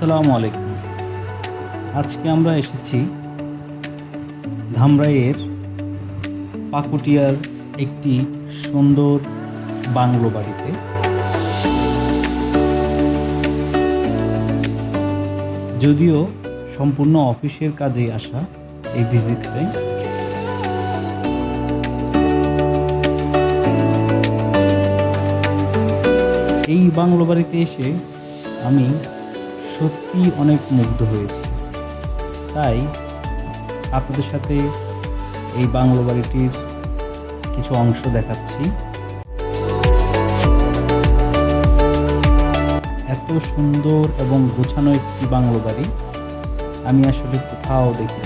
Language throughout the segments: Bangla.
আসসালামু আলাইকুম। আজকে আমরা এসেছি ধামরাইয়ের পাকুটিয়ার একটি সুন্দর বাংলো বাড়িতে। যদিও সম্পূর্ণ অফিসের কাজেই আসা এই ভিজিটে এই বাংলো বাড়িতে এসে আমি সত্যি অনেক মুগ্ধ হয়েছি। তাই আপনাদের সাথে এই বাংলো বাড়িটির কিছু অংশ দেখাচ্ছি। এত সুন্দর এবং গোছানো একটি বাংলো বাড়ি আমি আসলে কোথাও দেখি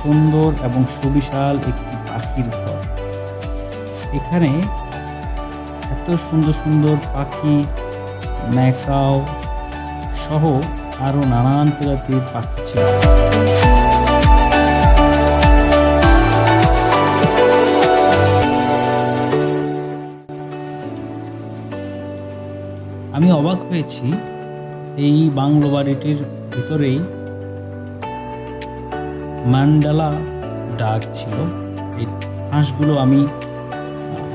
সুন্দর এবং সুবিশাল একটি পাখির ঘর। এখানে এত সুন্দর সুন্দর পাখি ম্যাকাও সহ আরও নানান প্রজাতির পাখি আমি অবাক হয়েছি এই বাংলো বাড়িটির ভিতরেই ম্যান্ডালা ডাক ছিল। এই হাঁসগুলো আমি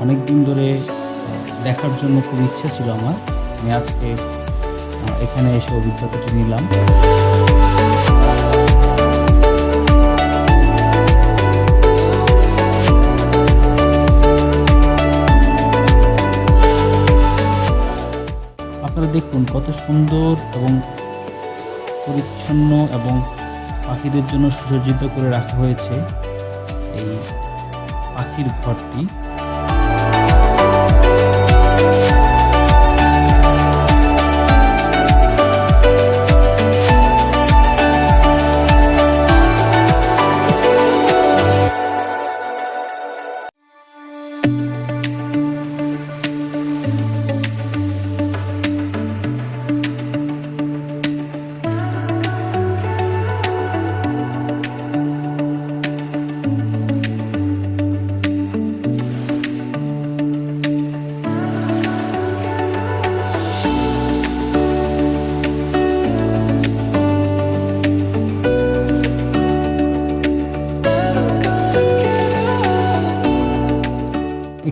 অনেক দিন ধরে দেখার জন্য খুব ইচ্ছা ছিল আমার। আমি আজকে এখানে এসে অভিজ্ঞতাটি নিলাম। আপনারা দেখুন কত সুন্দর এবং পরিচ্ছন্ন এবং পাখিদের জন্য সুসজ্জিত করে রাখা হয়েছে এই পাখির ঘরটি।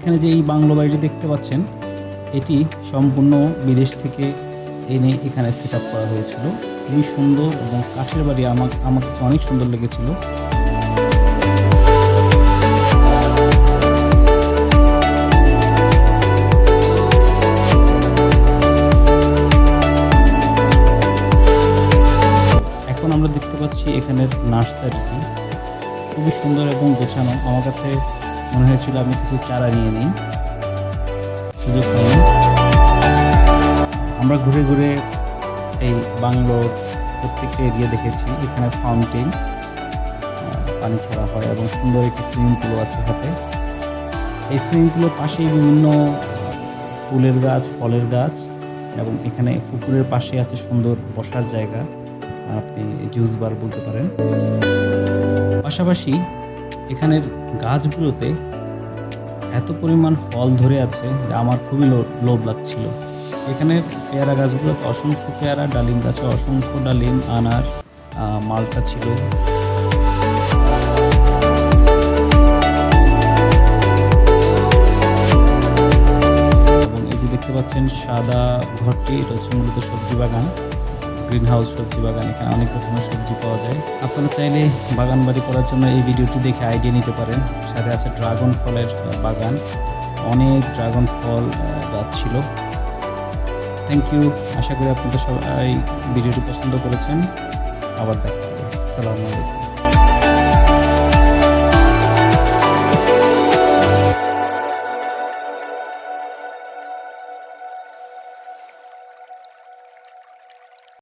এখানে যে এই বাংলো বাড়িটি দেখতে পাচ্ছেন, এটি সম্পূর্ণ বিদেশ থেকে এনে এখানে সেট করা হয়েছিল। খুবই সুন্দর এবং কাঠের বাড়ি আমার আমার কাছে অনেক সুন্দর লেগেছিল। এখন আমরা দেখতে পাচ্ছি এখানের নার্সারিটি। খুবই সুন্দর এবং গোছানো। আমার কাছে মনে হয়েছিল আমি কিছু চারা নিয়ে নিই। সুযোগ পাইনি। আমরা ঘুরে ঘুরে এই বাংলোর প্রত্যেকটা এরিয়া দেখেছি। এখানে ফাউন্টেন পানি ছাড়া হয় এবং সুন্দর একটি সুইমিং পুলও আছে হাতে। এই সুইমিং পুলের পাশেই বিভিন্ন ফুলের গাছ, ফলের গাছ এবং এখানে পুকুরের পাশে আছে সুন্দর বসার জায়গা। আপনি জুস বার বলতে পারেন। পাশাপাশি এখানের গাছগুলোতে এত পরিমাণ ফল ধরে আছে যা আমার খুবই লোভ লাগছিল। এখানে পেয়ারা গাছগুলোতে অসংখ্য পেয়ারা, ডালিম গাছে অসংখ্য ডালিম, আনার মালটা ছিল। এবং এই যে দেখতে পাচ্ছেন, সাদা ঘরটি, এটা হচ্ছে মূলত সবজি বাগান। গ্রিন হাউস সবজি বাগান, এখানে অনেক রকমের সবজি পাওয়া যায়। আপনারা চাইলে বাগান বাড়ি করার জন্য এই ভিডিওটি দেখে আইডিয়া নিতে পারেন। সাথে আছে ড্রাগন ফলের বাগান। অনেক ড্রাগন ফল গাছ ছিল। থ্যাংক ইউ আশা করি আপনাদের সবাই ভিডিওটি পছন্দ করেছেন। আবার দেখা হবে। আসসালামু আলাইকুম।